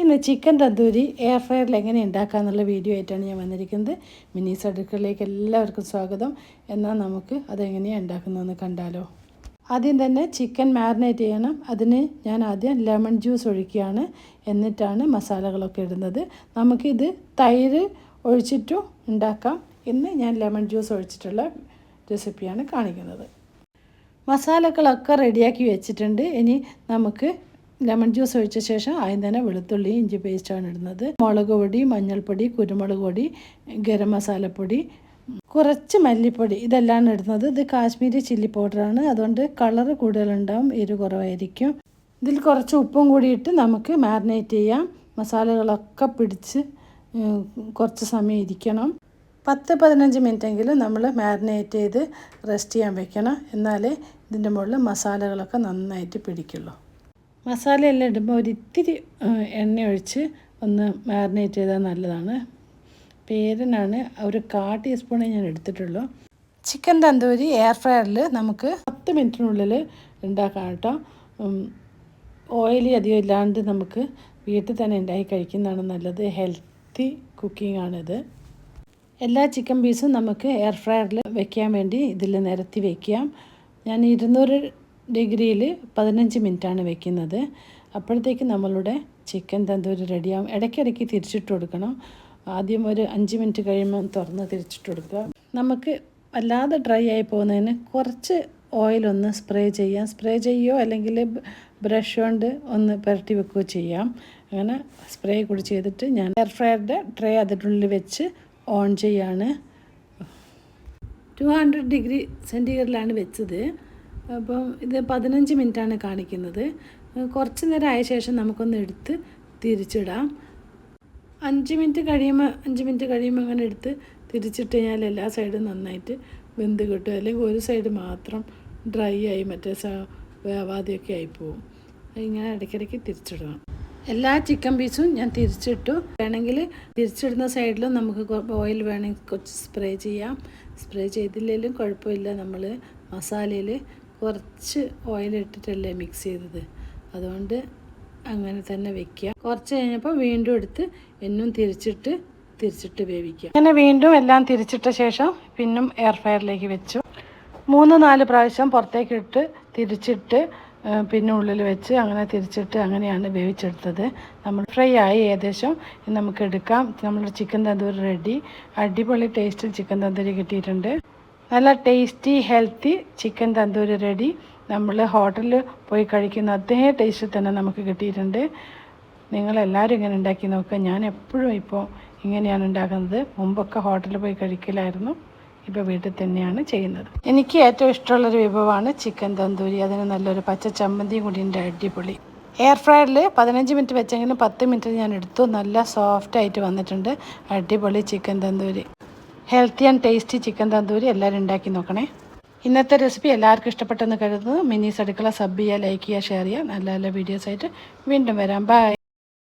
ഇന്ന് chicken tandoori air ഫ്രയറിൽ എങ്ങനെ ഉണ്ടാക്കാമെന്നുള്ള video ആയിട്ടാണ് ഞാൻ വന്നിരിക്കുന്നത്. മിനി അടുക്കളയിലേക്ക് എല്ലാവർക്കും സ്വാഗതം. എന്നാൽ നമുക്ക് അതെങ്ങനെയാണ് ഉണ്ടാക്കുന്നതെന്ന് കണ്ടാലോ. ആദ്യം തന്നെ ചിക്കൻ മാരിനേറ്റ് ചെയ്യണം. അതിന് ഞാൻ ആദ്യം ലെമൺ ജ്യൂസ് ഒഴിക്കുകയാണ്. എന്നിട്ടാണ് മസാലകളൊക്കെ ഇടുന്നത്. നമുക്കിത് തൈര് ഒഴിച്ചിട്ടും ഉണ്ടാക്കാം. ഇന്ന് ഞാൻ ലെമൺ ജ്യൂസ് ഒഴിച്ചിട്ടുള്ള റെസിപ്പിയാണ് കാണിക്കുന്നത്. മസാലകളൊക്കെ റെഡിയാക്കി വെച്ചിട്ടുണ്ട്. ഇനി നമുക്ക് ലെമൺ ജ്യൂസ് ഒഴിച്ച ശേഷം ആദ്യം തന്നെ വെളുത്തുള്ളി ഇഞ്ചി പേസ്റ്റാണ് ഇടുന്നത്. മുളക് പൊടി മഞ്ഞൾപ്പൊടി കുരുമുളക് പൊടി ഗരം മസാലപ്പൊടി. കുറച്ച് മല്ലിപ്പൊടി ഇതെല്ലാം ഇടുന്നത്. ഇത് കാശ്മീരി ചില്ലി പൗഡറാണ് അതുകൊണ്ട് കളറ് കൂടുതലുണ്ടാവും എരു കുറവായിരിക്കും. ഇതിൽ കുറച്ച് ഉപ്പും കൂടി ഇട്ട് നമുക്ക് മാരിനേറ്റ് ചെയ്യാം. മസാലകളൊക്കെ പിടിച്ച് കുറച്ച് സമയം ഇരിക്കണം. പത്ത് പതിനഞ്ച് മിനിറ്റെങ്കിലും നമ്മൾ മാരിനേറ്റ് ചെയ്ത് റെസ്റ്റ് ചെയ്യാൻ വെക്കണം. എന്നാലേ ഇതിന്റെ മുകളിൽ മസാലകളൊക്കെ നന്നായിട്ട് പിടിക്കുള്ളൂ. മസാലയെല്ലാം ഇടുമ്പോൾ ഒരിത്തിരി എണ്ണ ഒഴിച്ച് ഒന്ന് മാരിനേറ്റ് ചെയ്താൽ നല്ലതാണ്. പേരനാണ് ഒരു കാ ടീസ്പൂണേ ഞാൻ എടുത്തിട്ടുള്ളൂ. ചിക്കൻ തന്തൂരി എയർ ഫ്രയറിൽ നമുക്ക് പത്ത് മിനിറ്റിനുള്ളിൽ ഉണ്ടാക്കാം കേട്ടോ. ഓയിലി അധികം ഇല്ലാണ്ട് നമുക്ക് വീട്ടിൽ തന്നെ ഉണ്ടാക്കി കഴിക്കുന്നതാണ് നല്ലത്. ഹെൽത്തി കുക്കിംഗ് ആണിത്. എല്ലാ ചിക്കൻ പീസും നമുക്ക് എയർ ഫ്രയറിൽ വെക്കാൻ വേണ്ടി ഇതിൽ നിരത്തി വയ്ക്കാം ഞാൻ ഇരുന്നൂറ് ഡിഗ്രിയിൽ പതിനഞ്ച് മിനിറ്റാണ് വെക്കുന്നത്. അപ്പോഴത്തേക്ക് നമ്മളുടെ ചിക്കൻ തന്തൂരി റെഡിയാവും. ഇടയ്ക്കിടയ്ക്ക് തിരിച്ചിട്ട് കൊടുക്കണം. ആദ്യം ഒരു അഞ്ച് മിനിറ്റ് കഴിയുമ്പോൾ തുറന്ന് തിരിച്ചിട്ട് കൊടുക്കുക. നമുക്ക് വല്ലാതെ ഡ്രൈ ആയി പോകുന്നതിന് കുറച്ച് ഓയിലൊന്ന് സ്പ്രേ ചെയ്യാം. സ്പ്രേ ചെയ്യുകയോ അല്ലെങ്കിൽ ബ്രഷ് കൊണ്ട് ഒന്ന് പുരട്ടി വെക്കുകയോ ചെയ്യാം. അങ്ങനെ സ്പ്രേ കൂടി ചെയ്തിട്ട് ഞാൻ എയർ ഫ്രയറുടെ ട്രേ അതിനുള്ളിൽ വെച്ച് ഓൺ ചെയ്യാണ്. ടു ഹൺഡ്രഡ് ഡിഗ്രി സെന്റിഗ്രേഡിലാണ് വെച്ചത്. അപ്പം ഇത് പതിനഞ്ച് മിനിറ്റാണ് കാണിക്കുന്നത്. കുറച്ച് നേരം ആയ ശേഷം നമുക്കൊന്ന് എടുത്ത് തിരിച്ചിടാം. അഞ്ച് മിനിറ്റ് കഴിയുമ്പോൾ അഞ്ച് മിനിറ്റ് കഴിയുമ്പോൾ അങ്ങനെ എടുത്ത് തിരിച്ചിട്ട് കഴിഞ്ഞാൽ എല്ലാ സൈഡും നന്നായിട്ട് വെന്ത് കിട്ടും. അല്ലെങ്കിൽ ഒരു സൈഡ് മാത്രം ഡ്രൈ ആയി മറ്റേ വേവാതെയൊക്കെ ആയിപ്പോവും ഇങ്ങനെ ഇടയ്ക്കിടയ്ക്ക് തിരിച്ചിടണം. എല്ലാ ചിക്കൻ പീസും ഞാൻ തിരിച്ചിട്ടു. വേണമെങ്കിൽ തിരിച്ചിടുന്ന സൈഡിലും നമുക്ക് ഓയിൽ വേണമെങ്കിൽ കുറച്ച് സ്പ്രേ ചെയ്യാം. സ്പ്രേ ചെയ്തില്ലെങ്കിലും കുഴപ്പമില്ല. നമ്മൾ മസാലയിൽ കുറച്ച് ഓയിലിട്ടിട്ടല്ലേ മിക്സ് ചെയ്തത്. അതുകൊണ്ട് അങ്ങനെ തന്നെ വെക്കുക കുറച്ച് കഴിഞ്ഞപ്പോൾ വീണ്ടും എടുത്ത് എന്നും തിരിച്ചിട്ട് തിരിച്ചിട്ട് വേവിക്കുക. അങ്ങനെ വീണ്ടും എല്ലാം തിരിച്ചിട്ട ശേഷം പിന്നും എയർ ഫ്രയറിലേക്ക് വെച്ചു. മൂന്ന് നാല് പ്രാവശ്യം പുറത്തേക്ക് ഇട്ട് തിരിച്ചിട്ട് പിന്നെ ഉള്ളിൽ വെച്ച് അങ്ങനെ തിരിച്ചിട്ട് അങ്ങനെയാണ് വേവിച്ചെടുത്തത്. നമ്മൾ ഫ്രൈ ആയി ഏകദേശം. നമുക്ക് എടുക്കാം. നമ്മുടെ ചിക്കൻ തന്തൂരി റെഡി അടിപൊളി ടേസ്റ്റിൽ ചിക്കൻ തന്തൂരി കിട്ടിയിട്ടുണ്ട്. നല്ല tasty healthy chicken tandoori ready നമ്മൾ ഹോട്ടലിൽ പോയി കഴിക്കുന്ന അതേ ടേസ്റ്റ് തന്നെ നമുക്ക് കിട്ടിയിട്ടുണ്ട്. നിങ്ങളെല്ലാവരും ഇങ്ങനെ ഉണ്ടാക്കി നോക്കുക ഞാൻ എപ്പോഴും ഇപ്പോൾ ഇങ്ങനെയാണ് ഉണ്ടാക്കുന്നത്. മുമ്പൊക്കെ ഹോട്ടലിൽ പോയി കഴിക്കലായിരുന്നു. ഇപ്പോൾ വീട്ടിൽ തന്നെയാണ് ചെയ്യുന്നത്. എനിക്ക് ഏറ്റവും ഇഷ്ടമുള്ളൊരു വിഭവമാണ് ചിക്കൻ തന്തൂരി. അതിന് നല്ലൊരു പച്ച ചമ്മന്തിയും കൂടി ഉണ്ട് അടിപൊളി. എയർ ഫ്രയറിൽ പതിനഞ്ച് മിനിറ്റ് വെച്ചെങ്കിലും പത്ത് മിനിറ്റ് ഞാൻ എടുത്തു. നല്ല സോഫ്റ്റായിട്ട് വന്നിട്ടുണ്ട്. അടിപൊളി chicken tandoori. Healthy and tasty chicken tandoori എല്ലാവരും ഉണ്ടാക്കി നോക്കണേ. ഇന്നത്തെ റെസിപ്പി എല്ലാവർക്കും ഇഷ്ടപ്പെട്ടെന്ന് കരുതുന്നു. മിനീസ് അടുക്കള സബ് ചെയ്യുക ലൈക്ക് ചെയ്യുക ഷെയർ ചെയ്യുക. നല്ല നല്ല വീഡിയോസ് ആയിട്ട് വീണ്ടും വരാം. ബൈ.